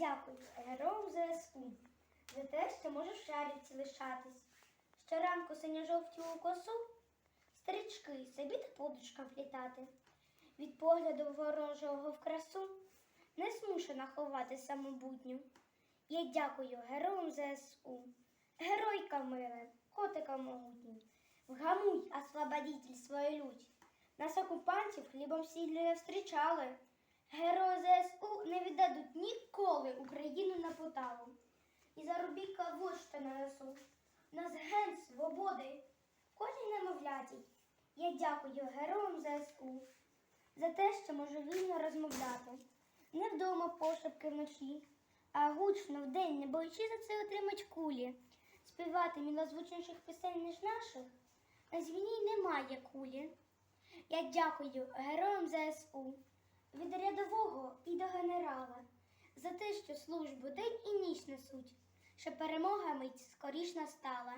дякую героям ЗСУ за те, що можу в шарівці лишатись. Щоранку синьо-жовтю у косу, стрічки собі та подушкам плітати. Від погляду ворожого в красу не змушена ховати самобутню. Я дякую героям ЗСУ, геройка мила, котика могутній. Вгамуй, освободитель, свою лють. Нас окупантів хлібом сіллю не встрічали. Герої ЗСУ не віддадуть ніколи Україну на поталу. І заробітка вот що на носу. Нас ген свободи. Кожній немовлятій. Я дякую героям ЗСУ за те, що можу вільно розмовляти. Не вдома пошепки вночі, а гучно вдень, не боючи за це отримать кулі. Співати мілозвучніших пісень, ніж наших, на звіні немає кулі. Я дякую героям ЗСУ від рядового і до генерала за те, що службу день і ніч несуть, що перемога мить скоріш настала.